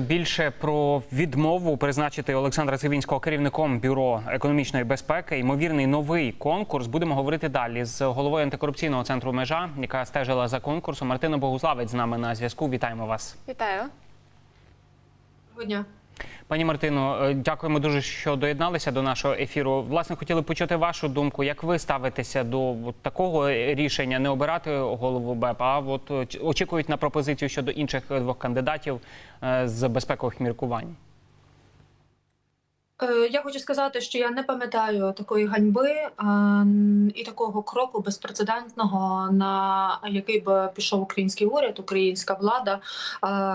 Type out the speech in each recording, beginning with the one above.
Більше про відмову призначити Олександра Цивінського керівником бюро економічної безпеки. Ймовірний новий конкурс. Будемо говорити далі з головою антикорупційного центру межа, яка стежила за конкурсом. Мартина Богуславець з нами на зв'язку. Вітаємо вас, Вітаю. Доброго дня. Пані Мартино. е, Дякуємо дуже, що доєдналися до нашого ефіру. Власне, хотіли почути вашу думку. Як ви ставитеся до такого рішення не обирати голову БЕП, а от е, очікують на пропозицію щодо інших двох кандидатів е, з безпекових міркувань? Е, Я хочу сказати, що я не пам'ятаю такої ганьби е, і такого кроку безпрецедентного, на який би пішов український уряд, українська влада, е,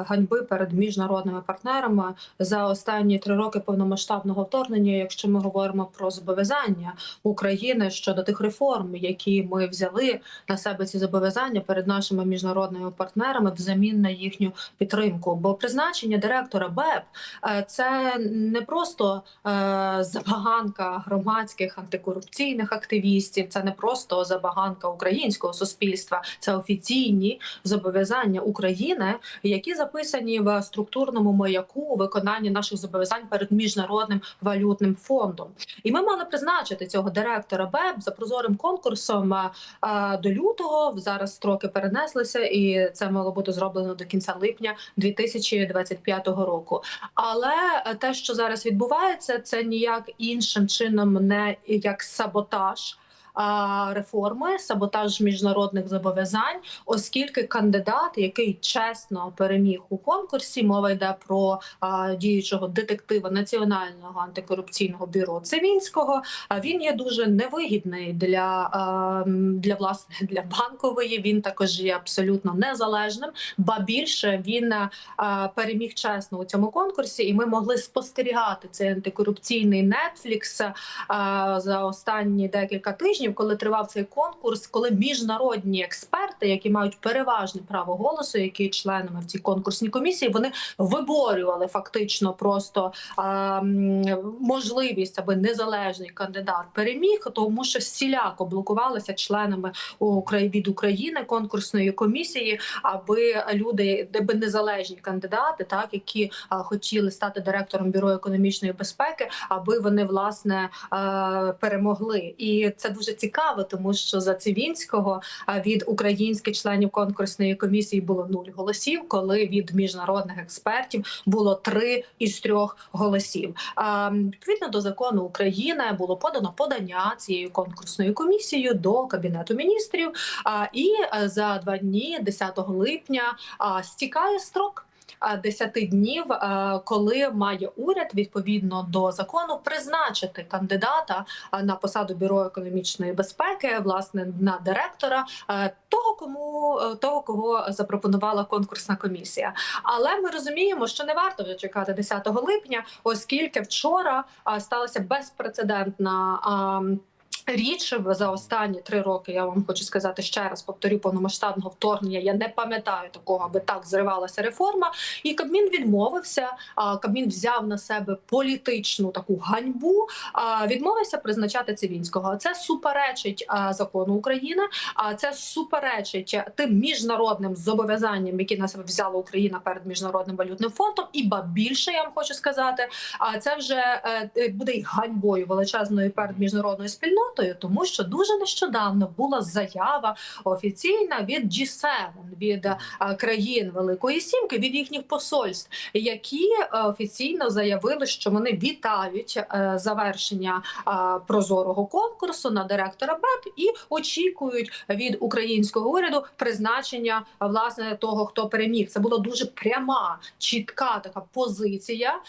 ганьби перед міжнародними партнерами за останні три роки повномасштабного вторгнення. Якщо ми говоримо про зобов'язання України щодо тих реформ, які ми взяли на себе ці зобов'язання перед нашими міжнародними партнерами, взамін на їхню підтримку. Бо призначення директора БЕП це не просто забаганка громадських антикорупційних активістів, це не просто забаганка українського суспільства, це офіційні зобов'язання України, які записані в структурному маяку у виконанні наших зобов'язань перед міжнародним валютним фондом. І ми мали призначити цього директора БЕП за прозорим конкурсом е, е, до лютого. Зараз строки перенеслися, і це мало бути зроблено до кінця липня 2025 року. Але е, те, що зараз відбувається, це ніяк іншим чином не як саботаж. Реформи, саботаж міжнародних зобов'язань, оскільки кандидат, який чесно переміг у конкурсі, мова йде про діючого детектива Національного антикорупційного бюро Цивінського. Він є дуже невигідний для, для власне для банкової. Він також є абсолютно незалежним, ба більше він переміг чесно у цьому конкурсі, і ми могли спостерігати цей антикорупційний а, за останні декілька тижнів, коли тривав цей конкурс, коли міжнародні експерти, які мають переважне право голосу, які є членами в цій конкурсній комісії, вони виборювали фактично просто а, можливість, аби незалежний кандидат переміг, тому що всіляко блокувалися членами від України конкурсної комісії, аби люди, де незалежні кандидати, так які а, хотіли стати директором бюро економічної безпеки, аби вони власне е, перемогли. І це дуже цікаво, тому що за Цивінського від українських членів конкурсної комісії було нуль голосів, коли від міжнародних експертів було три із трьох голосів. Відповідно до закону України було подано подання цією конкурсною комісією до кабінету міністрів. І е, за два дні, 10 липня, стікає строк. А, 10 днів, коли має уряд відповідно до закону призначити кандидата на посаду бюро економічної безпеки, власне на директора, того, кому е, того, кого запропонувала конкурсна комісія. Але ми розуміємо, що не варто вже чекати 10 липня, оскільки вчора сталася безпрецедентна. Річ за останні три роки я вам хочу сказати ще раз повторю повномасштабного вторгнення. Я не пам'ятаю такого, аби так зривалася реформа. І Кабмін відмовився. Кабмін взяв на себе політичну таку ганьбу. Відмовився призначати Цивінського. Це суперечить закону України. А це суперечить тим міжнародним зобов'язанням, які на себе взяла Україна перед міжнародним валютним фондом. І ба більше я вам хочу сказати. А це вже е, буде й ганьбою величезною перед міжнародною спільнотою, тому що дуже нещодавно була заява офіційна від G7, від е, країн Великої Сімки, від їхніх посольств, які е, офіційно заявили, що вони вітають е, завершення прозорого конкурсу на директора БЕП і очікують від українського уряду призначення власне того, хто переміг. Це була дуже пряма, чітка така позиція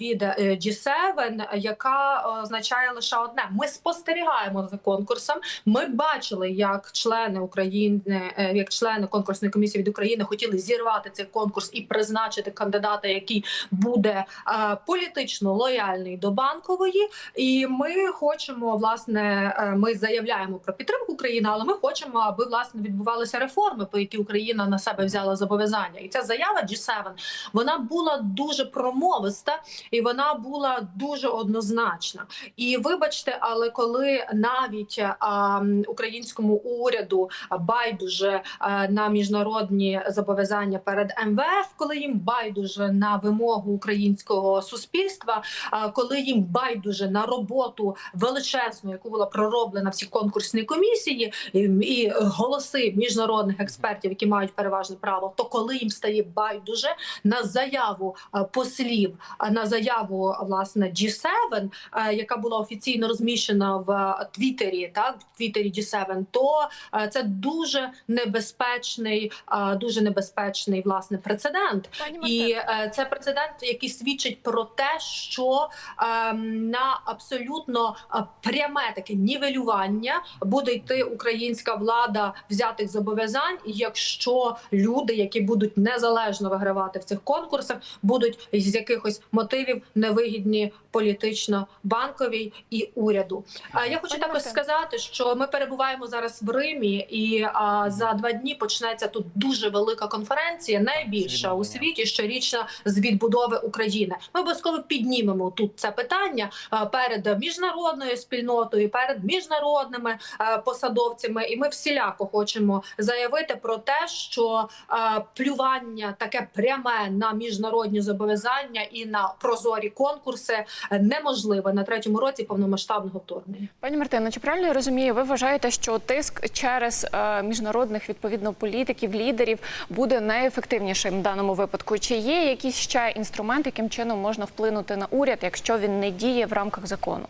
від е, G7, яка означає лише одне: ми спостерігаємо за конкурсом. Ми бачили, як члени України, е, як члени конкурсної комісії від України хотіли зірвати цей конкурс і призначити кандидата, який буде е, політично лояльний до банкової. І ми хочемо власне, е, ми заявляємо про підтримку України, але ми хочемо, аби власне відбувалися реформи, по які Україна на себе взяла зобов'язання. І ця заява G7, вона була дуже промовиста і вона була дуже однозначна. І вибачте, але коли навіть а, українському уряду байдуже а, на міжнародні зобов'язання перед МВФ, коли їм байдуже на вимогу українського суспільства, а, коли їм байдуже на роботу величезну, яку була пророблена всі конкурсні комісії, і, голоси міжнародних експертів, які мають переважне право, то коли їм стає байдуже на заяву е, послів, е, на заяву власне G7, е, яка була офіційно розміщена в е, Твіттері, так в Твіттері G7, то е, це дуже небезпечний, е, дуже небезпечний власне прецедент. І е, це прецедент, який свідчить про те, що е, на абсолютно пряме таке нівелювання буде йти українська влада взятих зобов'язань, якщо люди, які будуть незалежно вигравати в цих конкурсах, будуть з якихось мотивів невигідні політично банковій і уряду. Я хочу Пані також Марта. сказати, що ми перебуваємо зараз в Римі, і а, за два дні почнеться тут дуже велика конференція, найбільша у світі щорічна з відбудови України. Ми обов'язково піднімемо тут це питання а, перед міжнародною спільнотою, перед міжнародними а, посадовцями, і ми всіляко хочемо заявити про те, що а, плювання таке пряме на міжнародні зобов'язання і на прозорі конкурси е, неможливе на третьому році повномасштабного вторгнення. Пані Мартина, чи правильно я розумію? Ви вважаєте, що тиск через е, міжнародних відповідно політиків, лідерів буде найефективнішим в даному випадку? Чи є якісь ще інструменти, яким чином можна вплинути на уряд, якщо він не діє в рамках закону?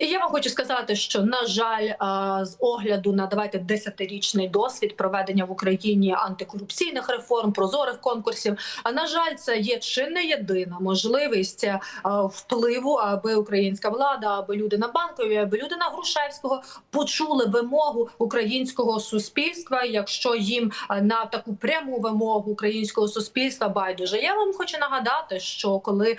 І я вам хочу сказати, що на жаль, з огляду на давайте десятирічний досвід проведення в Україні антикорупційних реформ, прозорих конкурсів. А на жаль, це є чи не єдина можливість впливу, аби українська влада, аби люди на банкові, аби люди на Грушевського почули вимогу українського суспільства, якщо їм на таку пряму вимогу українського суспільства байдуже. Я вам хочу нагадати, що коли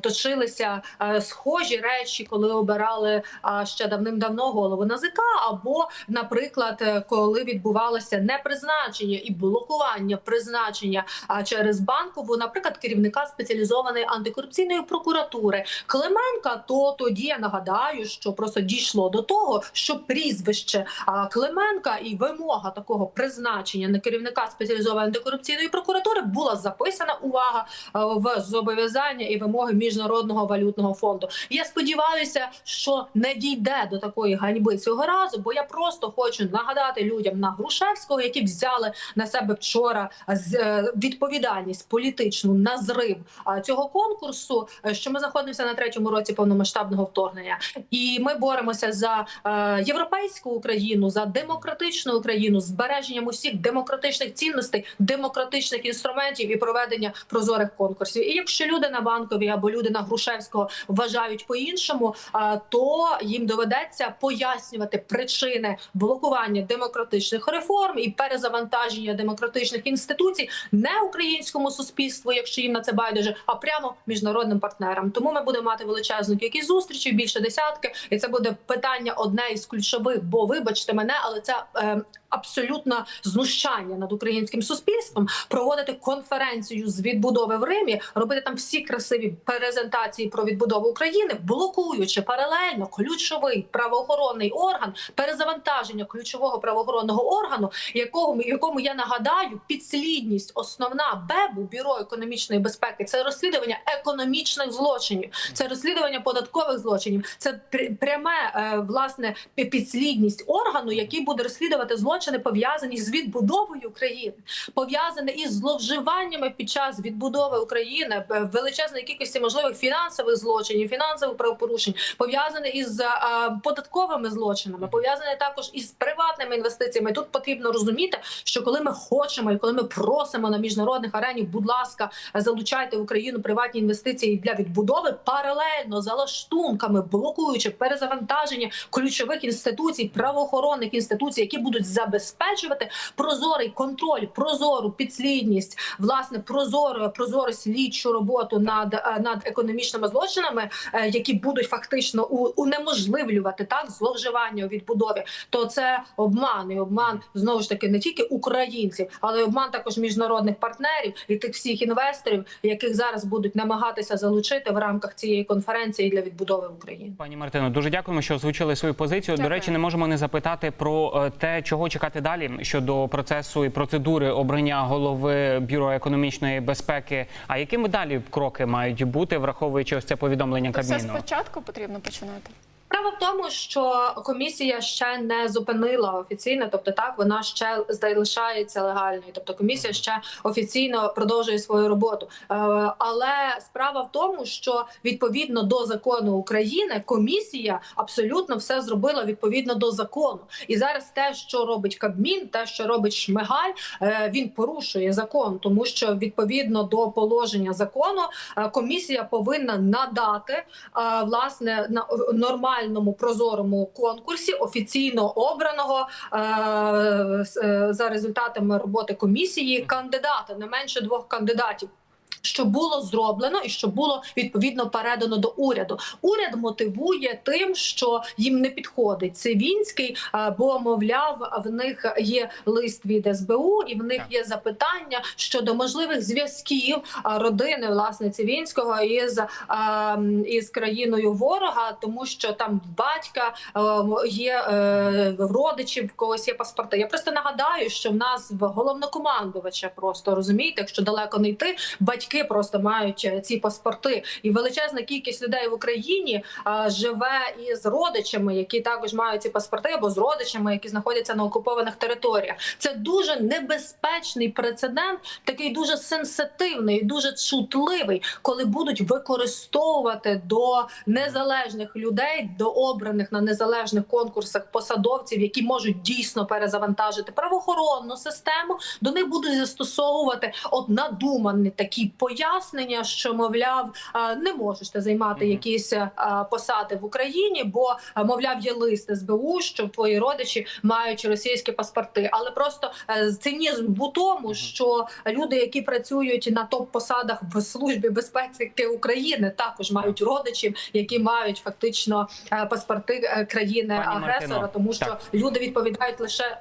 точилися схожі речі, коли обирали а, ще давним-давно голову НАЗК, або, наприклад, е, коли відбувалося непризначення і блокування призначення через банкову, наприклад, керівника спеціалізованої антикорупційної прокуратури Клименка, то тоді я нагадаю, що просто дійшло до того, що прізвище Клименка і вимога такого призначення на керівника спеціалізованої антикорупційної прокуратури була записана увага е, в зобов'язання і вимоги міжнародного валютного фонду. Я сподіваюся, що не дійде до такої ганьби цього разу, бо я просто хочу нагадати людям на Грушевського, які взяли на себе вчора з е, відповідальність політичну на зрив цього конкурсу. е, Що ми знаходимося на третьому році повномасштабного вторгнення, і ми боремося за е, європейську Україну, за демократичну Україну, збереженням усіх демократичних цінностей, демократичних інструментів і проведення прозорих конкурсів. І якщо люди на банкові або люди на Грушевського вважають по-іншому, е, то їм доведеться пояснювати причини блокування демократичних реформ і перезавантаження демократичних інституцій не українському суспільству, якщо їм на це байдуже, а прямо міжнародним партнерам. Тому ми будемо мати величезну кількість зустрічей, більше десятки, і це буде питання одне із ключових. Бо вибачте мене, але це е, абсолютно знущання над українським суспільством. Проводити конференцію з відбудови в Римі, робити там всі красиві презентації про відбудову України, блокуючи паралельно ключовий правоохоронний орган, перезавантаження ключового правоохоронного органу, якого якому я нагадаю, підслідність основна БЕБу бюро економічної безпеки це розслідування економічних злочинів, це розслідування податкових злочинів, це пр- пряме е, власне підслідність органу, який буде розслідувати злочини пов'язані з відбудовою України, пов'язані із зловживаннями під час відбудови України, е, величезної кількості можливих фінансових злочинів, фінансових правопорушень, пов'язані із е, податковими злочинами, пов'язані також із приватними інвестиціями. Тут потрібно розуміти, що коли ми хочемо і коли ми просимо на міжнародних арені, будь ласка, залучайте в Україну приватні інвестиції для відбудови паралельно за лаштунками, блокуючи перезавантаження ключових інституцій, правоохоронних інституцій, які будуть забезпечувати прозорий контроль, прозору підслідність, власне, прозору прозору слідчу роботу над, над економічними злочинами, е, які будуть фактично унеможливлювати так зловживання у відбудові, то це обман і обман знову ж таки не тільки українців, але й обман також міжнародних партнерів і тих всіх інвесторів, яких зараз будуть намагатися залучити в рамках цієї конференції для відбудови України. Пані Мартино, дуже дякуємо, що озвучили свою позицію. До речі, не можемо не запитати про е, те, чого чекати далі щодо процесу і процедури обрання голови бюро економічної безпеки. А якими далі кроки мають бути, враховуючи ось це повідомлення То все спочатку потрібно починати. Справа в тому, що комісія ще не зупинила офіційно, тобто так вона ще залишається легальною. Тобто комісія ще офіційно продовжує свою роботу. Е, Але справа в тому, що відповідно до закону України комісія абсолютно все зробила відповідно до закону. І зараз те, що робить Кабмін, те, що робить Шмигаль, е, він порушує закон, тому що відповідно до положення закону е, комісія повинна надати власне на нормальному прозорому конкурсі офіційно обраного е, е, за результатами роботи комісії кандидата, не менше двох кандидатів. Що було зроблено і що було відповідно передано до уряду. Уряд мотивує тим, що їм не підходить Цивінський, бо мовляв, в них є лист від СБУ, і в них є запитання щодо можливих зв'язків родини власне Цивінського із, із країною ворога, тому що там батька е, є е, родичів, в когось є паспорти. Я просто нагадаю, що в нас в головнокомандувача просто розумієте, якщо далеко не йти, батьки просто мають е, ці паспорти, і величезна кількість людей в Україні живе із родичами, які також мають ці паспорти, або з родичами, які знаходяться на окупованих територіях. Це дуже небезпечний прецедент, такий дуже сенситивний, дуже чутливий, коли будуть використовувати до незалежних людей, до обраних на незалежних конкурсах посадовців, які можуть дійсно перезавантажити правоохоронну систему. До них будуть застосовувати от надумані такі пояснення, що мовляв, е, не можеш ти займати якісь е, посади в Україні, бо е, мовляв є лист СБУ, що твої родичі мають російські паспорти. Але просто цинізм в тому, що люди, які працюють на топ-посадах в службі безпеки України, також мають родичів, які мають фактично паспорти країни агресора, тому що так. люди відповідають лише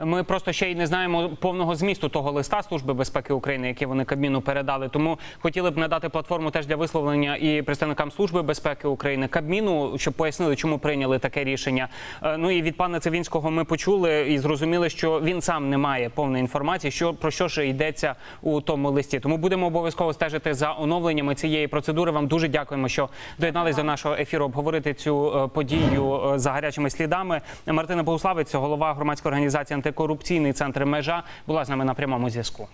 Ми просто ще й не знаємо повного змісту того листа Служби безпеки України, який вони Кабміну передали. Тому хотіли б надати платформу теж для висловлення і представникам Служби безпеки України Кабміну, щоб пояснили, чому прийняли таке рішення. Е, Ну і від пана Цивінського ми почули і зрозуміли, що він сам не має повної інформації, що про що ж йдеться у тому листі. Тому будемо обов'язково стежити за оновленнями цієї процедури. Вам дуже дякуємо, що доєднались до нашого ефіру обговорити цю е, подію е, за гарячими слідами. Мартина Богуславець, голова громадської організації антикорупційний центр межа, була з нами на прямому зв'язку.